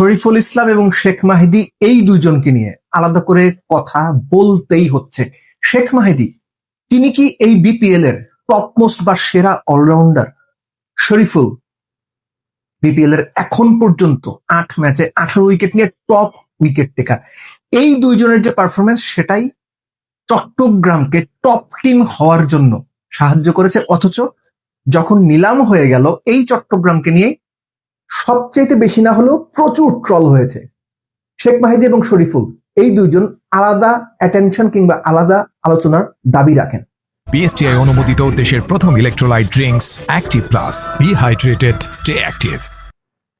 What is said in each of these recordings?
শরীফুল ইসলাম এবং শেখ মাহিদি এই দুজনকে নিয়ে আলাদা করে কথা বলতেই হচ্ছে। শেখ মাহিদি, তিনি কি এই বিপিএল এর টপ মোস্ট বা সেরা অলরাউন্ডার শরীফুল বিপিএল এর এখন পর্যন্ত আট ম্যাচে আঠারো উইকেট নিয়ে টপ উইকেট টেকার এই দুইজনের যে পারফরমেন্স সেটাই চট্টগ্রামকে টপ টিম হওয়ার জন্য সাহায্য করেছে। অথচ যখন নিলাম হয়ে গেল, এই চট্টগ্রামকে নিয়ে সবচেয়ে বেশি না হলেও প্রচুর ট্রল হয়েছে। শেখ মাহিদি এবং শরীফুল এই দুইজন আলাদা অ্যাটেনশন কিংবা আলাদা আলোচনার দাবি রাখেন। বিএসটিআই অনুমোদিত দেশের প্রথম electrolyte drinks active plus be hydrated stay active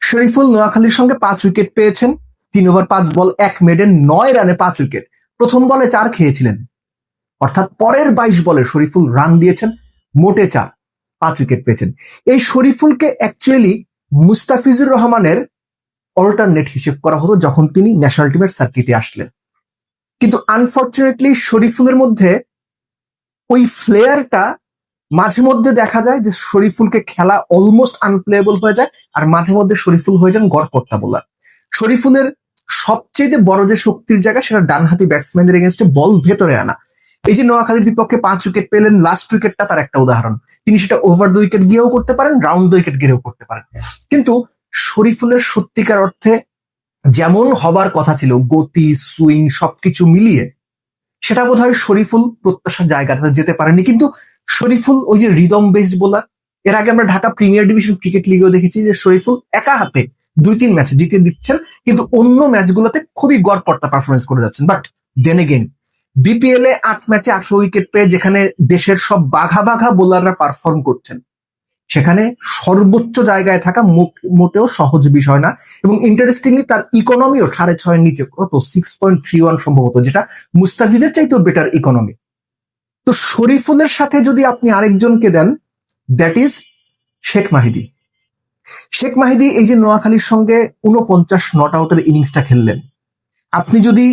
Shoriful নোয়াখালীর সঙ্গে পাঁচ উইকেট পেয়েছেন। তিন ওভার পাঁচ বল এক মেডেন নয় রানে পাঁচ উইকেট। প্রথম বলে চার খেয়েছিলেন। অর্থাৎ পরের বাইশ বলে শরীফুল রান দিয়েছেন মোটে চার পাঁচ উইকেট পেয়েছেন। এই শরীফুলকে অ্যাকচুয়ালি মুস্তাফিজুর রহমানের অল্টারনেট হিসেব করা হতো যখন তিনি ন্যাশনাল টিমের সার্কিটে আসলেন। কিন্তু আনফর্চুনেটলি শরীফুলের মধ্যে ওই ফ্লেয়ারটা মাঝে মধ্যে দেখা যায় যে শরীফুলকে খেলা অলমোস্ট আনপ্লেয়েবল হয়ে যায় আর মাঝে মধ্যে শরীফুল হয়ে যান গড়পট্টা বোলার শরীফুলের সবচেয়ে বড় যে শক্তির জায়গা সেটা ডানহাতি ব্যাটসম্যানদের এগেনস্টে বল ভেতরে আনা। এই যে নোয়াখালীর বিপক্ষে পাঁচ উইকেট পেলেন লাস্ট উইকেটটা তার একটা উদাহরণ। তিনি সেটা ওভার দ্য উইকেট গিয়েও করতে পারেন রাউন্ড দ্য উইকেট গিয়েও করতে পারেন। কিন্তু শরীফুলের সত্যিকার অর্থে যেমন হবার কথা ছিল, গতি সুইং সবকিছু মিলিয়ে, সেটা বোধ হয় শরীফুল প্রত্যাশার জায়গাটাতে যেতে পারেনি কিন্তু শরীফুল ওই যে রিদম বেসড বোলার এর আগে আমরা ঢাকা প্রিমিয়ার ডিভিশন ক্রিকেট লিগেও দেখেছি যে শরীফুল একা হাতে দুই তিন ম্যাচ জিতে দিচ্ছেন, কিন্তু অন্য ম্যাচগুলোতে খুবই গড়পড়তা পারফরমেন্স করে যাচ্ছেন। বাট দেন এগেন বিপিএল এ আট ম্যাচে আঠারো উইকেট পেয়ে যেখানে দেশের সব বাঘা বাঘা বোলাররা পারফর্ম করছেন। সেখানে সর্বোচ্চ জায়গায় থাকা মোটেও সহজ বিষয় না এবং ইন্টারেস্টিংলি তার ইকোনমিও সাড়ে ছয়ের নিচে, কত? সিক্স পয়েন্ট থ্রি ওয়ান সম্ভবত, যেটা মুস্তাফিজের চাইতেও বেটার ইকোনমি তো শরীফুলের সাথে যদি আপনি আরেকজনকে then that is Shekh Mahedi. Shekh Mahedi এই যে নোয়াখালীর সঙ্গে উনপঞ্চাশ নট আউটের ইনিংসটা খেললেন। আপনি যদি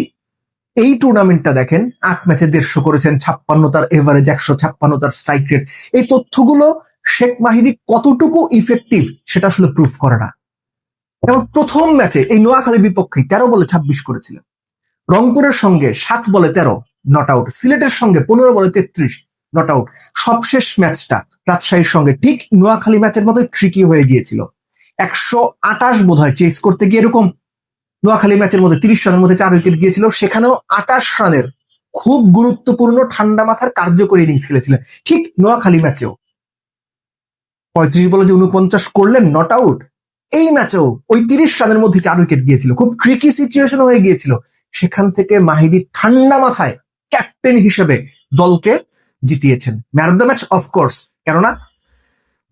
এই টুর্নামেন্টটা দেখেন, আট ম্যাচে দেড়শো করেছেন, ছাপ্পান্ন তার এভারেজ একশো ছাপ্পান্ন তার স্ট্রাইক রেট এই তথ্যগুলো শেখ মাহিদি কতটুকু ইফেক্টিভ সেটা আসলে প্রুফ করে না। এবং প্রথম ম্যাচে এই নোয়াখালী বিপক্ষে তেরো বলে ছাব্বিশ করেছিলেন। রংপুরের সঙ্গে সাত বলে তেরো নট আউট সিলেটের সঙ্গে পনেরো বলে তেত্রিশ নট আউট সবশেষ ম্যাচটা রাজশাহীর সঙ্গে ঠিক নোয়াখালী ম্যাচের মতো ট্রিকি হয়ে গিয়েছিল। একশো আটাশ বোধ হয় চেস করতে গিয়ে এরকম নোয়াখালী ম্যাচের মধ্যে তিরিশ রানের মধ্যে চার উইকেট গিয়েছিল। সেখানেও আটাশ রানের খুব গুরুত্বপূর্ণ ঠান্ডা মাথার কার্যকরী ইনিংস খেলেছিলেন। ঠিক নোয়াখালী ম্যাচেও। পঁয়ত্রিশ বলে যে উনপঞ্চাশ করলেন নট আউট এই ম্যাচেও ওই তিরিশ রানের মধ্যে চার উইকেট গিয়েছিল। খুব ট্রিকি সিচুয়েশন হয়ে গিয়েছিল। সেখান থেকে মাহিদি ঠান্ডা মাথায় ক্যাপ্টেন হিসেবে দলকে জিতিয়েছেন। Man of the match of course কেননা,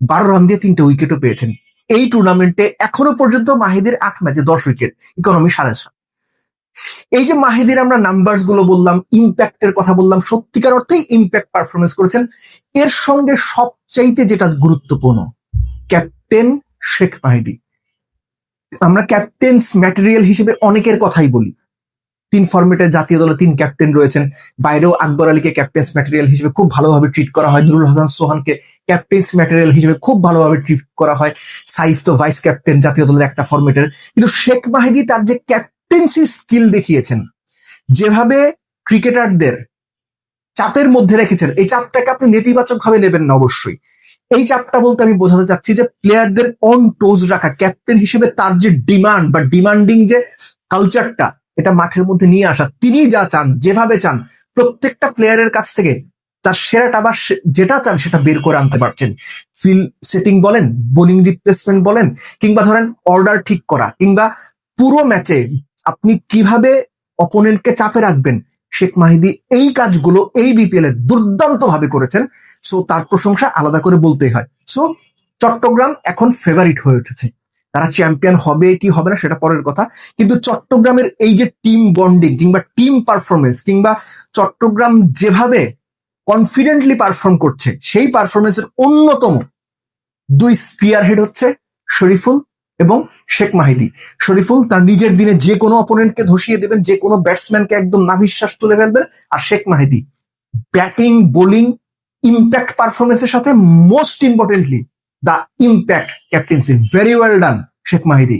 বারো রান দিয়ে তিনটে উইকেটও পেয়েছেন। এই টুর্নামেন্টে এখনও পর্যন্ত মাহিদির আট ম্যাচে দশ উইকেট ইকোনমি সাড়ে ছয়। এই যে মাহিদির আমরা নাম্বারসগুলো বললাম ইম্প্যাক্টের কথা বললাম, সত্যিকার অর্থেই ইম্প্যাক্ট পারফরমেন্স করেছেন। এর সঙ্গে সবচাইতে যেটা গুরুত্বপূর্ণ ক্যাপ্টেন শেখ মাহিদি। আমরা ক্যাপ্টেন্স ম্যাটেরিয়াল হিসেবে অনেকের কথাই বলি। তিন ফরম্যাটের জাতীয় দলে তিন ক্যাপ্টেন রয়েছেন। বাইরেও আকবর আলীকে ক্যাপ্টেন্স ম্যাটেরিয়াল হিসেবে খুব ভালোভাবে ট্রিট করা হয়। নুরুল হাসান সোহানকে ক্যাপ্টেন্স ম্যাটেরিয়াল হিসেবে খুব ভালোভাবে ট্রিট করা হয়। সাইফ তো ভাইস ক্যাপ্টেন জাতীয় দলের একটা ফরম্যাটের কিন্তু শেখ মাহিদি তার যে ক্যাপ্টেন্সি স্কিল দেখিয়েছেন, যেভাবে ক্রিকেটারদের চাপের মধ্যে রেখেছেন, এই চাপটাকে আপনি নেতিবাচক ভাবে নেবেন না অবশ্যই। এই চাপটা বলতে আমি বোঝাতে চাচ্ছি যে প্লেয়ারদের অন টোজ রাখা ক্যাপ্টেন হিসেবে তার যে ডিমান্ড বা ডিমান্ডিং যে কালচারটা এটা মাঠের মধ্যে নিয়ে আসা। তিনি যা চান, যেভাবে চান, প্রত্যেকটা প্লেয়ারের কাছ থেকে তার সেরাটা বা যেটা চান সেটা বের করে আনতে পারছেন। ফিল সেটিং বলেন বোলিং রিপ্লেসমেন্ট বলেন, কিংবা ধরেন অর্ডার ঠিক করা, কিংবা পুরো ম্যাচে আপনি কীভাবে অপোনেন্টকে চাপে রাখবেন, শেখ মাহিদি এই কাজগুলো এই বিপিএল এ দুর্দান্ত ভাবে করেছেন। সো তার প্রশংসা আলাদা করে বলতেই হয়। সো চট্টগ্রাম এখন ফেভারিট হয়ে উঠেছে। তারা চ্যাম্পিয়ন হবে কি হবে না সেটা পরের কথা। কিন্তু চট্টগ্রামের এই যে টিম বন্ডিং কিংবা টিম পারফরমেন্স কিংবা চট্টগ্রাম যেভাবে কনফিডেন্টলি পারফর্ম করছে, সেই পারফরমেন্সের অন্যতম দুই স্পিয়ার হেড হচ্ছে শরীফুল এবং শেখ মাহিদি। শরীফুল তার নিজের দিনে যে কোনো অপোনেন্টকে ধসিয়ে দেবেন, যে কোনো ব্যাটসম্যানকে একদম নাভিশ্বাস তুলে ফেলবেন আর Shekh Mahedi. Batting bowling impact পারফরমেন্সের সাথে most importantly the impact captaincy very well done Shekh Mahedi